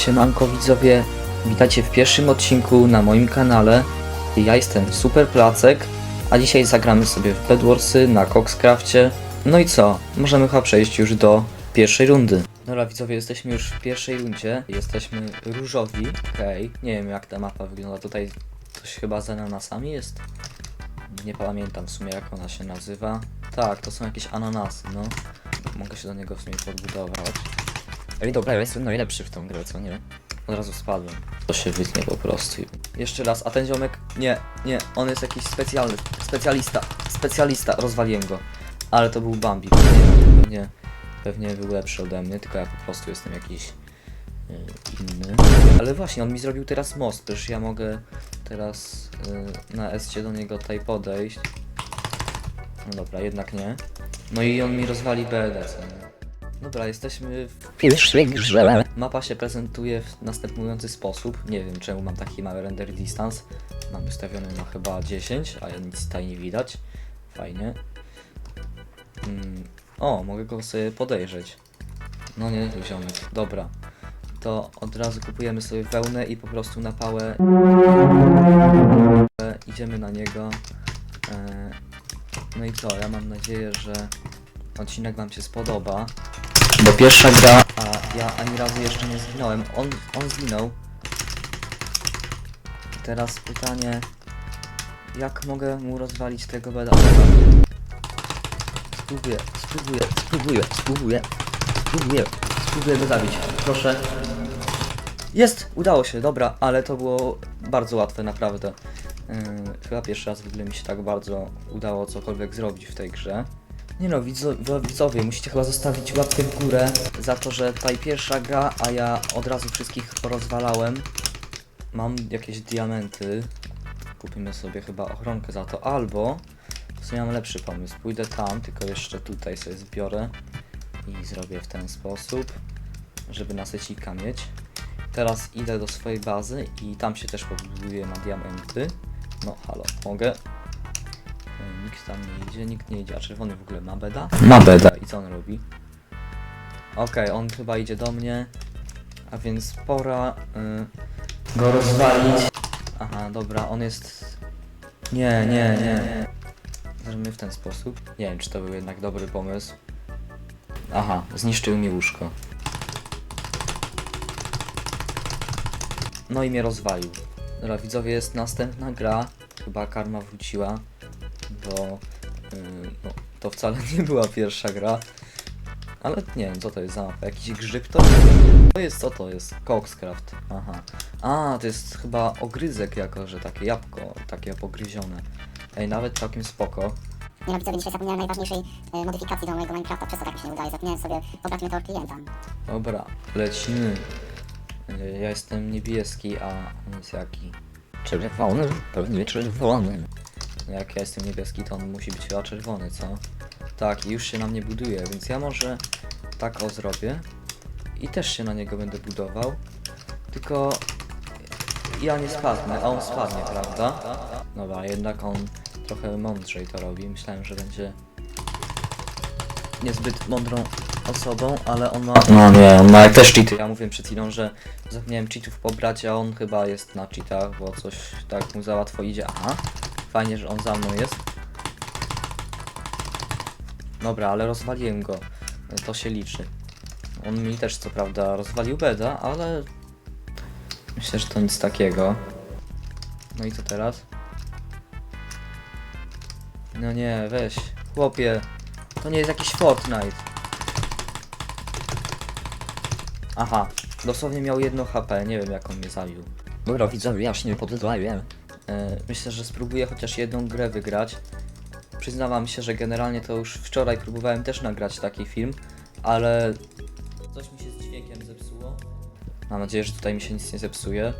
Siemanko widzowie, witajcie w pierwszym odcinku na moim kanale. Ja jestem Super Placek, a dzisiaj zagramy sobie w Bedwarsy na Coxcrafcie. No i co, możemy chyba przejść już do pierwszej rundy. Dobra widzowie, jesteśmy już w pierwszej rundzie, jesteśmy różowi, okej, nie wiem jak ta mapa wygląda, tutaj coś chyba z ananasami jest? Nie pamiętam w sumie jak ona się nazywa. Tak, to są jakieś ananasy, no. Mogę się do niego w sumie podbudować. Dobra, ja jestem najlepszy w tą grę, co nie? Od razu spadłem. To się wytnie po prostu. Jeszcze raz, a ten ziomek... Nie, nie, on jest jakiś specjalny, specjalista, specjalista, rozwaliłem go. Ale to był Bambi, pewnie, pewnie, był lepszy ode mnie, tylko ja po prostu jestem jakiś y, inny. Ale właśnie, on mi zrobił teraz most, też ja mogę teraz y, na S do niego tutaj podejść. No dobra, jednak nie. No i on mi rozwali co nie? Dobra, jesteśmy w. Mapa się prezentuje w następujący sposób. Nie wiem czemu mam taki mały render distance. Mam ustawiony na chyba 10, a nic tutaj nie widać. Fajnie. Mm. O, mogę go sobie podejrzeć. No nie, ziomek. Dobra. To od razu kupujemy sobie wełnę i po prostu na pałę idziemy na niego. E, no i co, ja mam nadzieję, że odcinek Wam się spodoba. Bo pierwsza gra, a ja ani razu jeszcze nie zginąłem. On, on zginął. Teraz pytanie, jak mogę mu rozwalić tego beda? Spróbuję, spróbuję, spróbuję, spróbuję, spróbuję, spróbuję go zabić. Proszę. Jest! Udało się, dobra, ale to było bardzo łatwe, naprawdę. Yy, chyba pierwszy raz w ogóle mi się tak bardzo udało cokolwiek zrobić w tej grze. Nie no, widzo- widzowie, musicie chyba zostawić łapkę w górę za to, że tutaj pierwsza gra, a ja od razu wszystkich porozwalałem. Mam jakieś diamenty. Kupimy sobie chyba ochronkę za to, albo w sumie mam lepszy pomysł. Pójdę tam, tylko jeszcze tutaj sobie zbiorę i zrobię w ten sposób, żeby nasycika mieć. Teraz idę do swojej bazy i tam się też pobuduję na diamenty. No, halo, mogę? Nikt tam nie idzie, nikt nie idzie. A czerwony w ogóle ma beda? Ma beda. I co on robi? Okej, on chyba idzie do mnie. A więc pora y, go rozwalić. Aha, dobra, on jest... Nie, nie, nie. Zrobimy w ten sposób. Nie wiem, czy to był jednak dobry pomysł. Aha, zniszczył mi łóżko. No i mnie rozwalił. Dobra, widzowie, jest następna gra. Chyba karma wróciła bo yy, no, to wcale nie była pierwsza gra. Ale nie wiem, co to jest za mapa? Jakiś grzyb to? To jest, co to jest? Coxcraft. Aha. A, to jest chyba ogryzek jako, że takie jabłko, takie pogryzione. Ej, nawet całkiem spoko. Nie no, widzowie, dzisiaj zapomniałem najważniejszej e, modyfikacji do mojego Minecrafta, przez to tak mi się nie udaje. Zapomniałem sobie pobrać meteor klienta. Dobra, lecimy. Yy, Ja jestem niebieski, a on jest jaki? Czerwony, pewnie czerwony. No Jak ja jestem niebieski, to on musi być chyba czerwony, co? Tak, i już się na mnie buduje, więc ja może tak o zrobię. I też się na niego będę budował. Tylko ja nie spadnę, a on spadnie, prawda? Dobra, jednak on trochę mądrzej to robi. Myślałem, że będzie niezbyt mądrą osobą, ale on ma... No nie, on ma też cheaty. Ja mówiłem przed chwilą, że zapomniałem cheatów pobrać, a on chyba jest na cheatach, bo coś tak mu za łatwo idzie. Aha. Fajnie, że on za mną jest. Dobra, ale rozwaliłem go. To się liczy. On mi też co prawda rozwalił beda, ale myślę, że to nic takiego. No i co teraz? No nie, weź. Chłopie, to nie jest jakiś Fortnite. Aha, dosłownie miał jedno HP, nie wiem jak on mnie zabił. Dobra, widzowie, ja się nie poddaję. E, Myślę, że spróbuję chociaż jedną grę wygrać. Przyznawam się, że generalnie to już wczoraj próbowałem też nagrać taki film, ale coś mi się z dźwiękiem zepsuło. Mam nadzieję, że tutaj mi się nic nie zepsuje,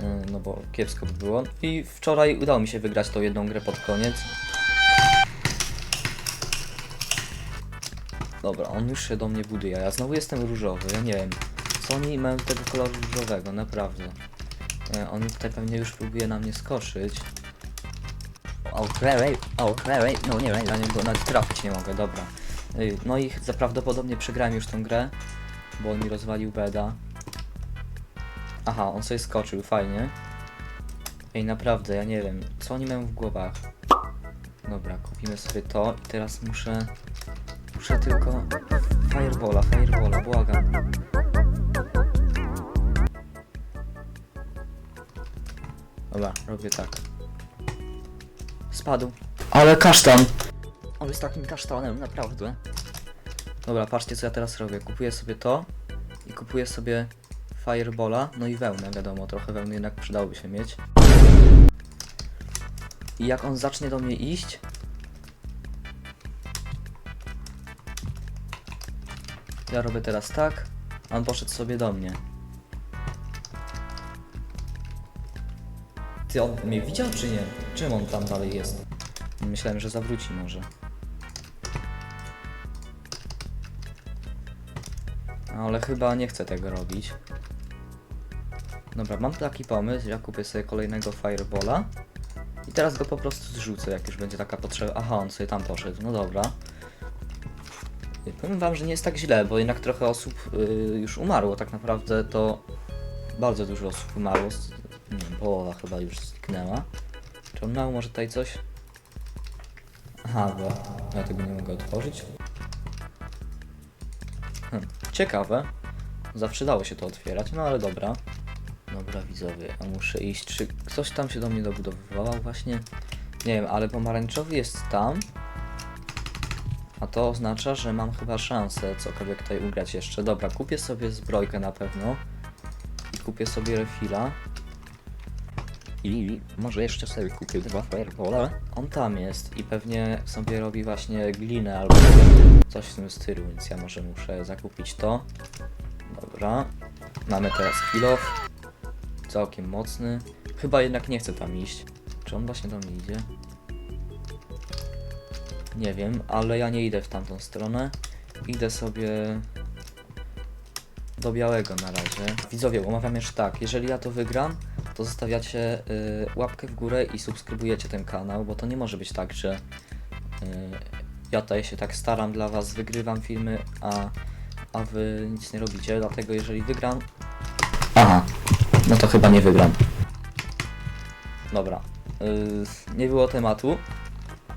e, no bo kiepsko by było. I wczoraj udało mi się wygrać tą jedną grę pod koniec. Dobra, on już się do mnie buduje, ja znowu jestem różowy, ja nie wiem. Co oni mają tego koloru różowego, naprawdę. E, On tutaj pewnie już próbuje na mnie skoczyć. Okej, okej, no nie wiem. Ja niego nawet trafić nie mogę, dobra. Ej, No i prawdopodobnie przegrałem już tę grę, bo on mi rozwalił beda. Aha, on sobie skoczył, fajnie. Ej, naprawdę, ja nie wiem, co oni mają w głowach. Dobra, kupimy sobie to i teraz muszę... Muszę tylko... Firebola, firebola, błagam. Dobra, robię tak. Spadł. Ale kasztan! On jest takim kasztanem, naprawdę. Dobra, patrzcie co ja teraz robię. Kupuję sobie to i kupuję sobie Firebola, no i wełnę, wiadomo, trochę wełny jednak przydałoby się mieć. I jak on zacznie do mnie iść, ja robię teraz tak, on poszedł sobie do mnie. Ty, on mnie widział czy nie? Czym on tam dalej jest? Myślałem, że zawróci może. Ale chyba nie chcę tego robić. Dobra, mam taki pomysł, ja kupię sobie kolejnego Firebola i teraz go po prostu zrzucę, jak już będzie taka potrzeba. Aha, on sobie tam poszedł, no dobra. Powiem wam, że nie jest tak źle, bo jednak trochę osób y, już umarło, tak naprawdę to bardzo dużo osób umarło, nie wiem, połowa chyba już zniknęła. Czy on miał może tutaj coś? Aha, bo ja tego nie mogę otworzyć. Hm, ciekawe. Zawsze dało się to otwierać, no ale dobra. Dobra widzowie, a muszę iść. Czy ktoś tam się do mnie dobudowywał właśnie? Nie wiem, ale pomarańczowy jest tam. A to oznacza, że mam chyba szansę cokolwiek tutaj ugrać jeszcze. Dobra, kupię sobie zbrojkę na pewno. I kupię sobie refila. I może jeszcze sobie kupię dwa firebole. On tam jest i pewnie sobie robi właśnie glinę albo coś w tym stylu, więc ja może muszę zakupić to. Dobra. Mamy teraz kill off. Całkiem mocny. Chyba jednak nie chcę tam iść. Czy on właśnie mnie idzie? Nie wiem, ale ja nie idę w tamtą stronę. Idę sobie do białego na razie. Widzowie, umawiam jeszcze tak, jeżeli ja to wygram, to zostawiacie y, łapkę w górę i subskrybujecie ten kanał, bo to nie może być tak, że y, ja tutaj się tak staram dla was, wygrywam filmy, a, a wy nic nie robicie, dlatego jeżeli wygram... Aha, no to chyba nie wygram. Dobra, y, nie było tematu.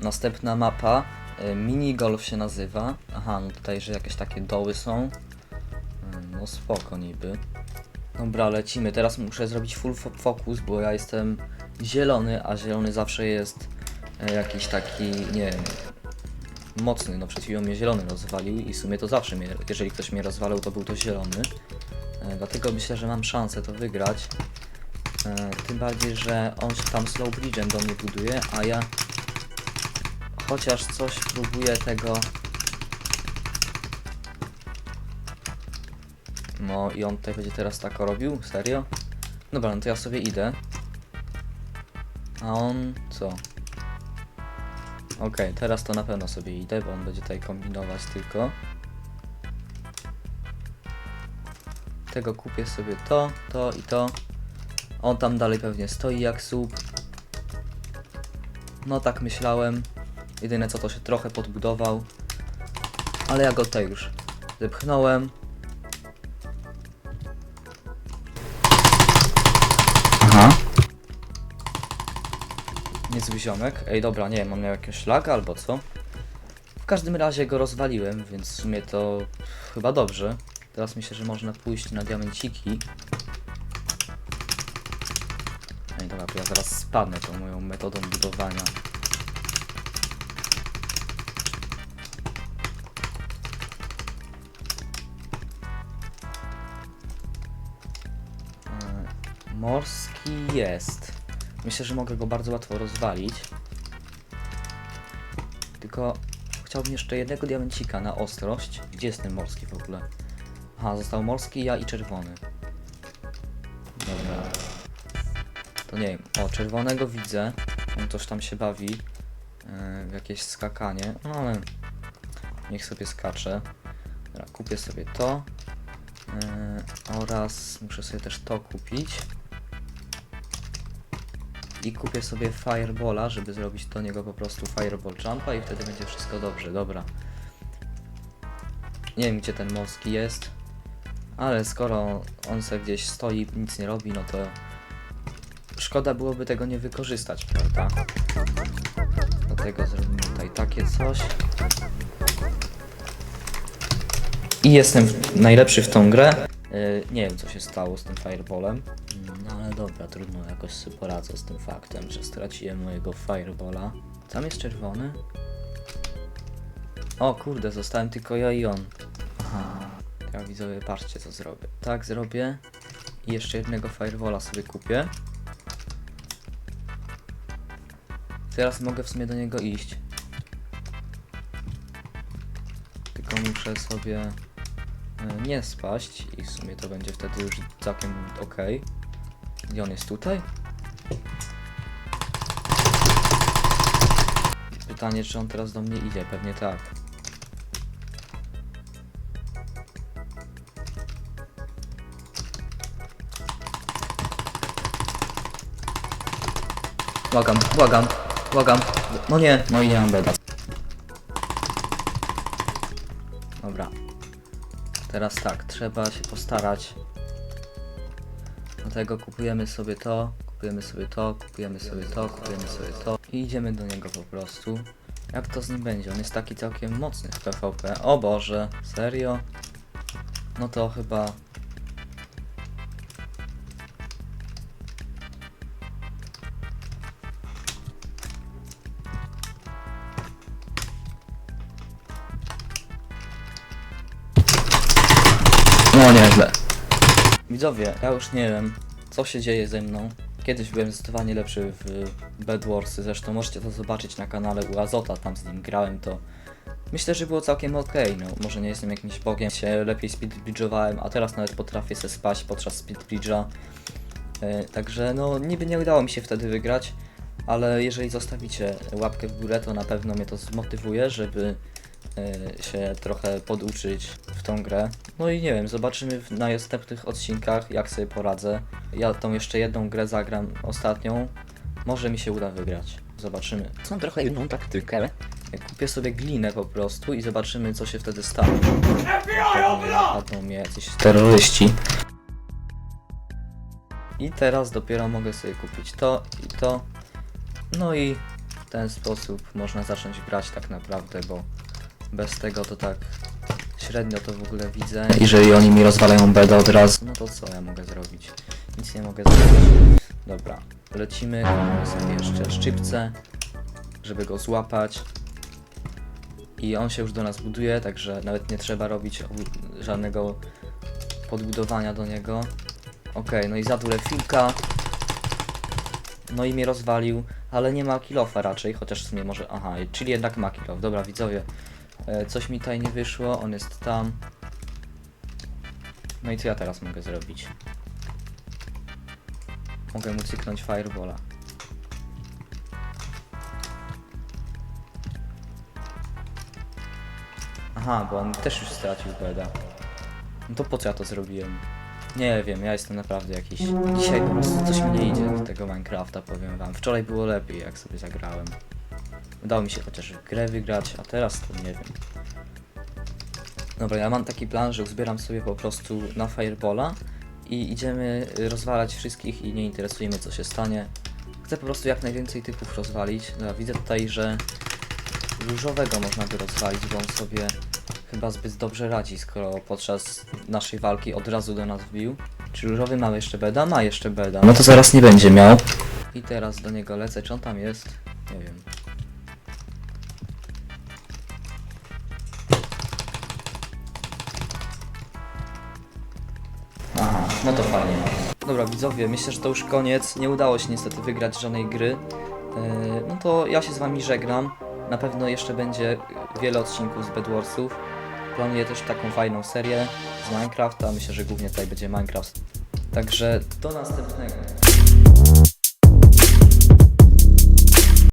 Następna mapa, y, mini golf się nazywa. Aha, no tutaj, że jakieś takie doły są. Mm, No spoko niby. Dobra, lecimy. Teraz muszę zrobić full fo- focus, bo ja jestem zielony, a zielony zawsze jest e, jakiś taki, nie wiem, mocny. No przed chwilą mnie zielony rozwalił i w sumie to zawsze mnie, jeżeli ktoś mnie rozwalał, to był to zielony. E, Dlatego myślę, że mam szansę to wygrać. E, Tym bardziej, że on się tam slow bridge'em do mnie buduje, a ja chociaż coś próbuję tego No i on tutaj będzie teraz tak robił? Serio? Dobra, no to ja sobie idę. A on co? Okej, teraz to na pewno sobie idę, bo on będzie tutaj kombinować tylko. Tego kupię sobie to, to i to. On tam dalej pewnie stoi jak słup. No tak myślałem. Jedyne co to się trochę podbudował. Ale ja go tutaj już zepchnąłem. Niezły ziomek. Ej, dobra, nie wiem, on miał jakiegoś szlaka albo co? W każdym razie go rozwaliłem, więc w sumie to chyba dobrze. Teraz myślę, że można pójść na diamenciki. Ej, dobra, to ja zaraz spadnę tą moją metodą budowania. E, Morski jest. Myślę, że mogę go bardzo łatwo rozwalić. Tylko chciałbym jeszcze jednego diamencika na ostrość. Gdzie jest ten morski w ogóle? Aha, został morski, ja i czerwony. Dobra. To nie wiem. O, czerwonego widzę. On coś tam się bawi. Yy, jakieś skakanie. No ale niech sobie skacze. Dobra, kupię sobie to. Yy, oraz muszę sobie też to kupić. I kupię sobie Firebola, żeby zrobić do niego po prostu Fireball Jumpa i wtedy będzie wszystko dobrze, dobra. Nie wiem gdzie ten morski jest, Ale skoro on se gdzieś stoi, nic nie robi, no to szkoda byłoby tego nie wykorzystać, prawda? Dlatego zrobimy tutaj takie coś. I jestem najlepszy w tą grę. Yy, nie wiem co się stało z tym fireballem. Dobra, trudno jakoś sobie poradzę z tym faktem, że straciłem mojego fireballa. Tam jest czerwony. O kurde, zostałem tylko ja i on. Aha. Ja widzowie, patrzcie co zrobię. Tak zrobię. I jeszcze jednego firewalla sobie kupię. Teraz mogę w sumie do niego iść. Tylko muszę sobie e, nie spaść i w sumie to będzie wtedy już całkiem ok. I on jest tutaj? Pytanie, czy on teraz do mnie idzie? Pewnie tak. Błagam, błagam, błagam. No nie, no i nie mam beda. Dobra. Teraz tak, trzeba się postarać. Dlatego kupujemy sobie to, kupujemy sobie to, kupujemy sobie to, kupujemy sobie to i idziemy do niego po prostu. Jak to z nim będzie? On jest taki całkiem mocny w PvP. O Boże, serio? No to chyba No nieźle. Widzowie, ja już nie wiem, co się dzieje ze mną. Kiedyś byłem zdecydowanie lepszy w Bed Warsy, zresztą możecie to zobaczyć na kanale u Azota, tam z nim grałem, to myślę, że było całkiem ok. No, może nie jestem jakimś bogiem, się lepiej speedbridge'owałem, a teraz nawet potrafię se spać podczas speedbridge'a. E, także no, niby nie udało mi się wtedy wygrać, ale jeżeli zostawicie łapkę w górę, to na pewno mnie to zmotywuje, żeby się trochę poduczyć w tą grę. No i nie wiem, zobaczymy w, na następnych odcinkach, jak sobie poradzę. Ja tą jeszcze jedną grę zagram ostatnią. Może mi się uda wygrać. Zobaczymy. Są trochę inną taktykę. Kupię sobie glinę po prostu i zobaczymy, co się wtedy stanie. Pewnie napadną mnie jacyś terroryści. I teraz dopiero mogę sobie kupić to i to. No i w ten sposób można zacząć grać tak naprawdę, bo bez tego to tak średnio to w ogóle widzę. Jeżeli oni mi rozwalają beda od razu, no to co ja mogę zrobić? Nic nie mogę zrobić. Dobra, lecimy, sobie jeszcze szczypce, żeby go złapać. I on się już do nas buduje, także nawet nie trzeba robić żadnego podbudowania do niego. Okej, no i zadulę filka. No i mnie rozwalił, ale nie ma kilofa raczej, chociaż w sumie może... Aha, czyli jednak ma kilof. Dobra, widzowie. E, coś mi tutaj nie wyszło, on jest tam. No i co ja teraz mogę zrobić? Mogę mu cyknąć firebola. Aha, bo on też już stracił beda. No to po co ja to zrobiłem? Nie wiem, ja jestem naprawdę jakiś... Dzisiaj po prostu coś mi nie idzie w tego Minecrafta, powiem wam. Wczoraj było lepiej, jak sobie zagrałem. Udało mi się chociaż grę wygrać, a teraz to nie wiem. Dobra, ja mam taki plan, że uzbieram sobie po prostu na Firebola i idziemy rozwalać wszystkich i nie interesujemy co się stanie. Chcę po prostu jak najwięcej typów rozwalić. Dobra, widzę tutaj, że różowego można by rozwalić, bo on sobie chyba zbyt dobrze radzi, skoro podczas naszej walki od razu do nas wbił. Czy różowy ma jeszcze beda? Ma jeszcze beda. No to zaraz nie będzie miał. I teraz do niego lecę. Czy on tam jest? No to fajnie. Dobra, widzowie, myślę, że to już koniec. Nie udało się niestety wygrać żadnej gry. Yy, no to ja się z wami żegnam. Na pewno jeszcze będzie wiele odcinków z Bedwarsów. Planuję też taką fajną serię z Minecrafta. Myślę, że głównie tutaj będzie Minecraft. Także do następnego.